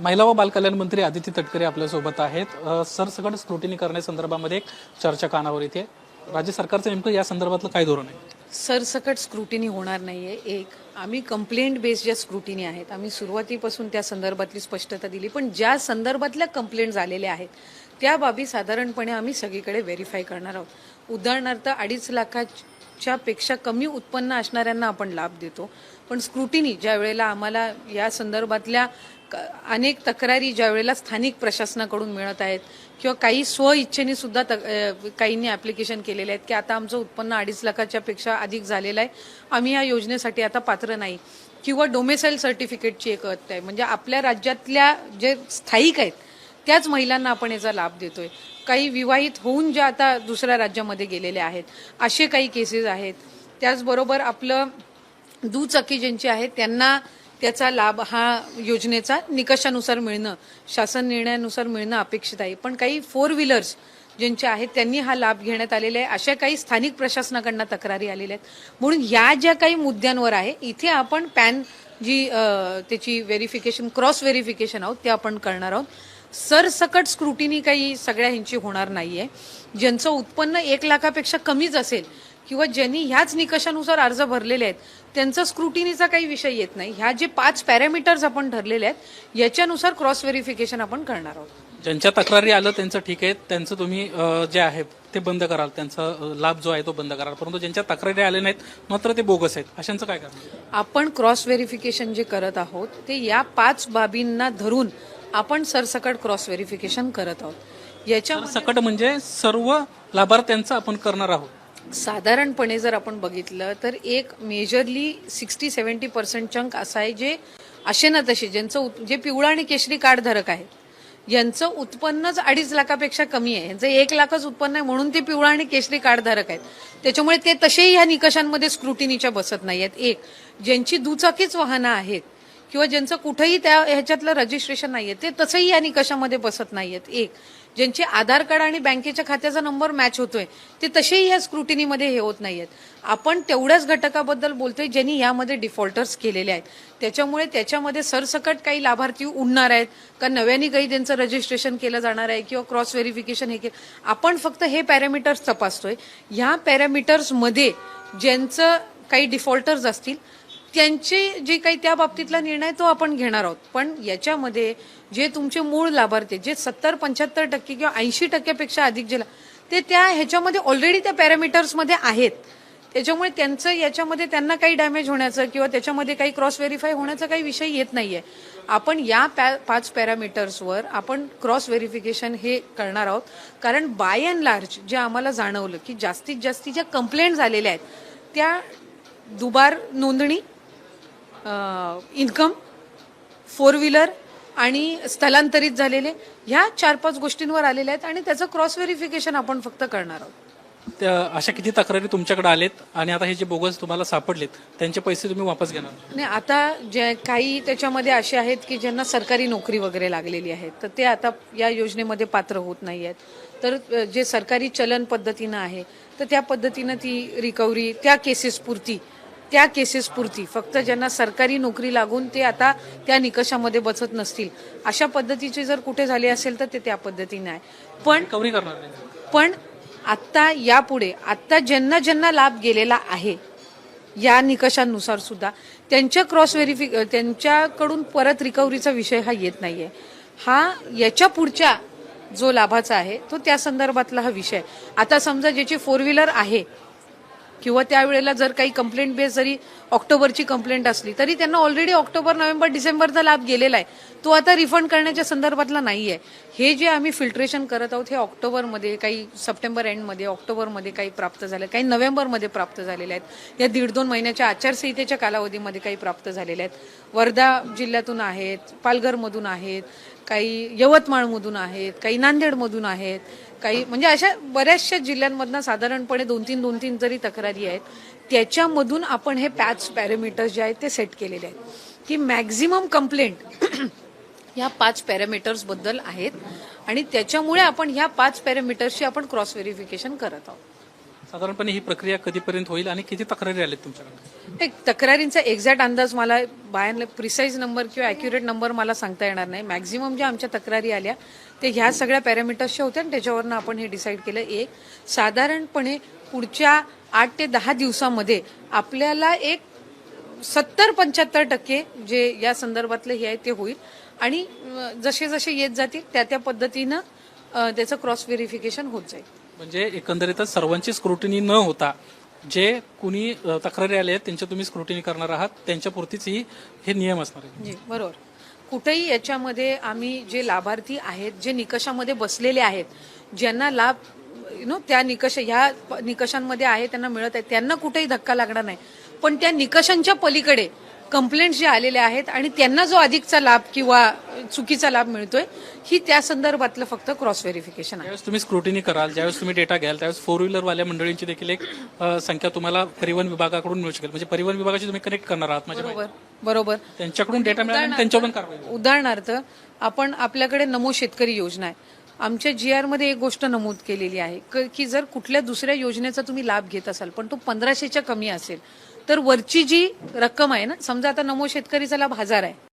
महिला व बालकल्याण मंत्री आदिती तटकरे आपल्यासोबत आहेत. अ, सरसकट स्क्रुटिनी करण्यासंदर्भामध्ये एक चर्चा कानावर येते. राज्य सरकारचं नेमकं या संदर्भातलं काय धोरण आहे? सरसकट स्क्रुटिनी होणार नाही आहे एक आम्ही कंप्लेंट बेस्ड ज्या स्क्रुटिनी आहेत आम्ही सुरुवातीपासून त्या संदर्भातली स्पष्टता दिली पण ज्या संदर्भातल्या कंप्लेंट झालेल्या आहेत त्या बाबी साधारणपणे आम्ही सगळीकडे व्हेरीफाय करणार आहोत. उदाहरणार्थ अडीच लाखाच्या पेक्षा कमी उत्पन्न असणाऱ्यांना आपण लाभ देतो पण स्क्रुटिनी ज्या वेळेला आम्हाला या संदर्भातल्या अनेक तक्रारी ज्या वेळेला स्थानिक प्रशासनाकडून मिळत आहेत किंवा काही स्वइच्छेने सुद्धा तक- काहींनी ऍप्लिकेशन केलेले आहेत की आता आमचं उत्पन्न अडीच लाखाच्या पेक्षा अधिक झालेलं आहे. आम्ही या योजनेसाठी आता पात्र नाही. किंवा डोमेसाईल सर्टिफिकेटची एक अट आहे. म्हणजे आपल्या राज्यातल्या जे स्थायिक आहेत त्याच महिलांना आपण याचा लाभ देतोय. काही विवाहित होऊन ज्या आता दुसऱ्या राज्यामध्ये गेलेल्या आहेत असे काही केसेस आहेत. त्याचबरोबर आपलं दुचाकी ज्यांची आहेत त्यांना त्याचा लाभ हा योजनेचा निकषानुसार मिळणं शासन निर्णयानुसार मिळणं अपेक्षित आहे. पण काही फोर व्हीलर्स ज्यांचे आहेत त्यांनी हा लाभ घेण्यात आलेला आहे. अशा काही स्थानिक प्रशासनाकडनं तक्रारी आलेल्या आहेत. म्हणून या ज्या काही मुद्द्यांवर आहे इथे आपण पॅन जी त्याची व्हेरिफिकेशन क्रॉस व्हेरिफिकेशन आहोत ते आपण करणार आहोत. सरसकट स्क्रुटिनी काही सगळ्या ह्यांची होणार नाही आहे ज्यांचं उत्पन्न एक लाखापेक्षा कमीच असेल किंवा ज्यांनी ह्याच निकषानुसार अर्ज भरलेले आहेत त्यांचा स्क्रुटिनीचा काही विषय येत नाही. ह्या जे पाच पॅरामीटर्स आपण ठरलेले आहेत याच्यानुसार क्रॉस व्हेरिफिकेशन आपण करणार आहोत. ज्यांच्या तक्रारी आलं त्यांचं ठीक आहे. त्यांचं तुम्ही जे आहे ते बंद कराल. त्यांचा लाभ जो आहे तो बंद कराल. परंतु ज्यांच्या तक्रारी आले नाहीत मात्र ते बोगस आहेत. अशांचं काय करणार आपण क्रॉस व्हेरिफिकेशन जे करत आहोत ते या पाच बाबींना धरून आपण सरसकट क्रॉस व्हेरिफिकेशन करत आहोत. याच्या सकट म्हणजे सर्व लाभार्थ्यांचं आपण करणार आहोत. साधारणपणे जर आपण बघितलं तर एक majorly sixty seventy percent chunk असा आहे जे असे ना तसे ज्यांचं जे पिवळा आणि केशरी कार्ड धारक आहेत. यांचं उत्पन्नच अडीच लाखापेक्षा कमी आहे. यांचं एक लाखच उत्पन्न आहे म्हणून ते पिवळा आणि केशरी कार्ड धारक आहेत. त्याच्यामुळे ते तसेही ह्या निकषांमध्ये स्क्रुटिनीच्या बसत नाही आहेत एक ज्यांची दुचाकीच वाहनं आहेत किंवा ज्यांचं कुठंही त्या ह्याच्यातलं रजिस्ट्रेशन नाहीये ते तसंही या निकषामध्ये बसत नाही आहेत एक ज्यांचे आधार कार्ड आणि बँकेच्या खात्याचा नंबर मॅच होतोय ते तसेही या स्क्रुटिनीमध्ये हे होत नाहीयेत. आपण तेवढ्याच घटकाबद्दल बोलतोय ज्यांनी यामध्ये डिफॉल्टर्स केलेले आहेत. त्याच्यामुळे त्याच्यामध्ये सरसकट काही लाभार्थी उडणार आहेत का नव्याने काही त्यांचं रजिस्ट्रेशन केलं जाणार आहे किंवा क्रॉस व्हेरिफिकेशन हे केलं आपण फक्त हे पॅरामीटर्स तपासतोय. ह्या पॅरामीटर्समध्ये ज्यांचं काही डिफॉल्टर्स असतील त्यांचे जे काही त्या बाबतीतला निर्णय तो आपण घेणार आहोत. पण याच्यामध्ये जे तुमचे मूळ लाभार्थी जे सत्तर पंच्याहत्तर टक्के किंवा ऐंशी टक्क्यापेक्षा अधिक जे ते त्या ह्याच्यामध्ये ऑलरेडी त्या पॅरामीटर्समध्ये आहेत. त्याच्यामुळे त्यांचं याच्यामध्ये त्यांना काही डॅमेज होण्याचं किंवा त्याच्यामध्ये काही क्रॉस व्हेरीफाय होण्याचा काही विषय येत नाहीये. आपण या पॅ पाच पॅरामीटर्सवर आपण क्रॉस व्हेरिफिकेशन हे करणार आहोत. कारण बाय अँड लार्ज जे आम्हाला जाणवलं की जास्तीत जास्ती ज्या कंप्लेंट झालेल्या आहेत त्या दुबार नोंदणी इन्कम फोर व्हीलर आणि स्थलांतरित झालेले ह्या चार पाच गोष्टींवर आलेल्या आहेत आणि त्याचं क्रॉस व्हेरिफिकेशन आपण फक्त करणार आहोत. त्या अशा किती तक्रारी तुमच्याकडे आलेत आणि आता हे जे बोगस तुम्हाला सापडलेत त्यांचे पैसे तुम्ही वापस घेणार? नाही आता जे काही त्याच्यामध्ये असे आहेत की ज्यांना सरकारी नोकरी वगैरे लागलेली आहे तर ते आता या योजनेमध्ये पात्र होत नाही आहेत. तर जे सरकारी चलन पद्धतीनं आहे तर त्या पद्धतीनं ती रिकव्हरी त्या केसेस पुरती त्या केसेस पुरती. फक्त ज्यांना सरकारी नोकरी लागून ते आता त्या निकषामध्ये बसत नसतील. अशा पद्धतीचे जर कुठे झाले असेल तर ते त्या पद्धतीने आहे. पण करणार पण आत्ता यापुढे आत्ता ज्यांना ज्यांना लाभ गेलेला आहे या निकषांनुसार सुद्धा त्यांच्या क्रॉस व्हेरिफि त्यांच्याकडून परत रिकव्हरीचा विषय हा येत नाहीये. हा याच्या पुढच्या जो लाभाचा आहे तो त्या संदर्भातला हा विषय. आता समजा ज्याची फोर व्हीलर आहे किंवा त्यावेळेला जर काही कंप्लेंट बेस जरी ऑक्टोबरची कंप्लेंट असली तरी त्यांना ऑलरेडी ऑक्टोबर नोव्हेंबर डिसेंबरचा लाभ गेलेला आहे. तो आता रिफंड करण्याच्या संदर्भातला नाही आहे हे जे आम्ही फिल्ट्रेशन करत आहोत हे ऑक्टोबरमध्ये काही सप्टेंबर एंडमध्ये ऑक्टोबरमध्ये काही प्राप्त झाले काही नोव्हेंबरमध्ये प्राप्त झालेले आहेत. या दीड दोन महिन्याच्या आचारसंहितेच्या कालावधीमध्ये काही प्राप्त झालेले आहेत. वर्धा जिल्ह्यातून आहेत पालघरमधून आहेत काही यवतमाळमधून आहेत काही नांदेडमधून आहेत काही म्हणजे अशा बऱ्याचशा जिल्ह्यांमधनं साधारणपणे दोन तीन दोन तीन जरी तक्रारी आहेत त्याच्यामधून आपण हे पॅच पॅरामीटर्स जे आहेत ते सेट केलेले आहेत. की मॅक्झिमम कंप्लेंट ह्या पाच पॅरामीटर्सबद्दल आहेत आणि त्याच्यामुळे आपण ह्या पाच पॅरामीटर्सची आपण क्रॉस व्हेरिफिकेशन करत आहोत. साधारणपणे ही प्रक्रिया कधीपर्यंत होईल आणि किती तक्रारी आल्या तुमच्याकडे? एक तक्रारींचा एक्झॅक्ट अंदाज मला बायांना प्रिसाईज नंबर किंवा अॅक्युरेट नंबर मला सांगता येणार नाही. मॅक्झिमम ज्या आमच्या तक्रारी आल्या ते ह्या सगळ्या पॅरामीटर्सच्या होत्या आणि त्याच्यावरनं आपण हे डिसाईड केलं. एक साधारणपणे पुढच्या आठ ते दहा दिवसामध्ये आपल्याला एक सत्तर पंच्याहत्तर टक्के जे या संदर्भातले हे आहे ते होईल. आणि जसे जसे येत जातील त्या त्या पद्धतीनं त्याचं क्रॉस व्हेरिफिकेशन होत जाईल. म्हणजे एकंदरीतच सर्वांची स्क्रुटिनी न होता जे कुणी तक्रारी आले आहेत त्यांच्या तुम्ही स्क्रुटिनी करणार आहात त्यांच्यापुरतीच ही हे नियम असणार आहे बरोबर. कुठेही याच्यामध्ये आम्ही जे लाभार्थी आहेत जे निकषामध्ये बसलेले आहेत ज्यांना लाभ यु नो त्या निकष ह्या निकषांमध्ये आहे त्यांना मिळत आहे त्यांना कुठेही धक्का लागणार नाही. पण त्या निकषांच्या पलीकडे कंप्लेंट जे आलेले आहेत आणि त्यांना जो अधिकचा लाभ किंवा चुकीचा लाभ मिळतोय ही त्या संदर्भातलं फक्त क्रॉस व्हेरिफिकेशन आहे. तुम्ही स्क्रुटिनी कराल ज्यावेळेस तुम्ही डेटा घ्याल त्यावेळेस फोर व्हीलरवाल्या मंडळींची देखील एक संख्या तुम्हाला परिवहन विभागाकडून मिळू शकेल. म्हणजे परिवहन विभागाशी तुम्ही कनेक्ट करणार आहात माझ्या बरोबर बरोबर. त्यांच्याकडून डेटा मिळाला होईल. उदाहरणार्थ आपण आपल्याकडे नमो शेतकरी योजना आहे. आमच्या जी आरमध्ये एक गोष्ट नमूद केलेली आहे क- की जर कुठल्या दुसऱ्या योजनेचा तुम्ही लाभ घेत असाल पण तो पंधराशेच्या कमी असेल तर वरची जी रक्कम आहे ना समजा आता नमो शेतकरी चला हजार आहे.